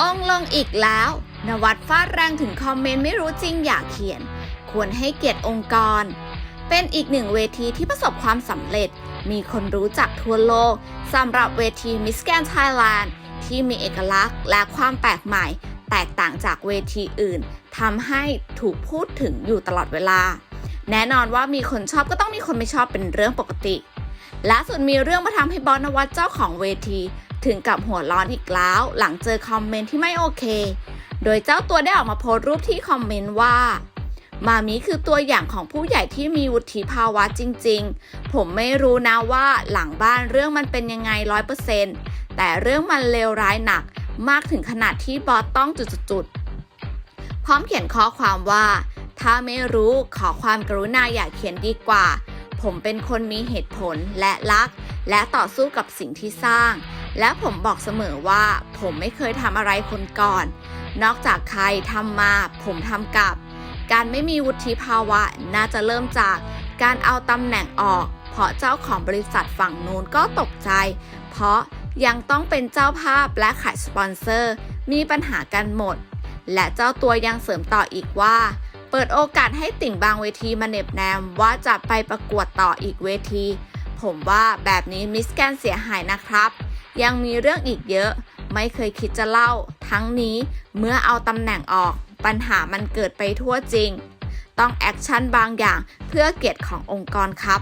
องลงอีกแล้ว นวัดฟาดแรงถึงคอมเมนต์ไม่รู้จริงอยากเขียน ควรให้เกียรติองค์กร เป็นอีกหนึ่งเวทีที่ประสบความสำเร็จ มีคนรู้จักทั่วโลกสำหรับเวที Miss Grand Thailand ที่มีเอกลักษณ์และความแปลกใหม่ แตกต่างจากเวทีอื่นทำให้ถูกพูดถึงอยู่ตลอดเวลา แน่นอนว่ามีคนชอบก็ต้องมีคนไม่ชอบเป็นเรื่องปกติล่าสุดมีเรื่องมาทำให้บอสนวัตเจ้าของเวที ถึงกับหัวร้อนอีกแล้ว หลังเจอคอมเมนต์ที่ไม่โอเค โดยเจ้าตัวได้ออกมาโพสต์รูปที่คอมเมนต์ว่า มามีคือตัวอย่างของผู้ใหญ่ที่มีวุฒิภาวะจริง ๆ ผมไม่รู้นะว่าหลังบ้านเรื่องมันเป็นยังไงร้อยเปอร์เซ็นต์แต่เรื่องมันเลวร้ายหนักมากถึงขนาดที่บอสต้องจุดๆๆพร้อมเขียนข้อความว่า ถ้าไม่รู้ขอความกรุณาอย่าเขียนดีกว่า ผมเป็นคนมีเหตุผลและรัก และต่อสู้กับสิ่งที่สร้าง และผมบอกเสมอว่า ผมไม่เคยทำอะไรคนก่อน นอกจากใครทำมาผมทำกลับ การไม่มีวุฒิภาวะน่าจะเริ่มจากการเอาตำแหน่งออก เพราะเจ้าของบริษัทฝั่งนู้นก็ตกใจ เพราะยังต้องเป็นเจ้าภาพและขายสปอนเซอร์ มีปัญหากันหมด และเจ้าตัวยังเสริมต่ออีกว่า เปิดโอกาสให้ติ่งบางเวทีมาเน็บแนมว่าจะไปประกวดต่ออีกเวที ผมว่าแบบนี้มิสแกนเสียหายนะครับ ยังมีเรื่องอีกเยอะ ไม่เคยคิดจะเล่า ทั้งนี้เมื่อเอาตำแหน่งออก ปัญหามันเกิดไปทั่วจริง ต้องแอคชั่นบางอย่างเพื่อเกียรติขององค์กรครับ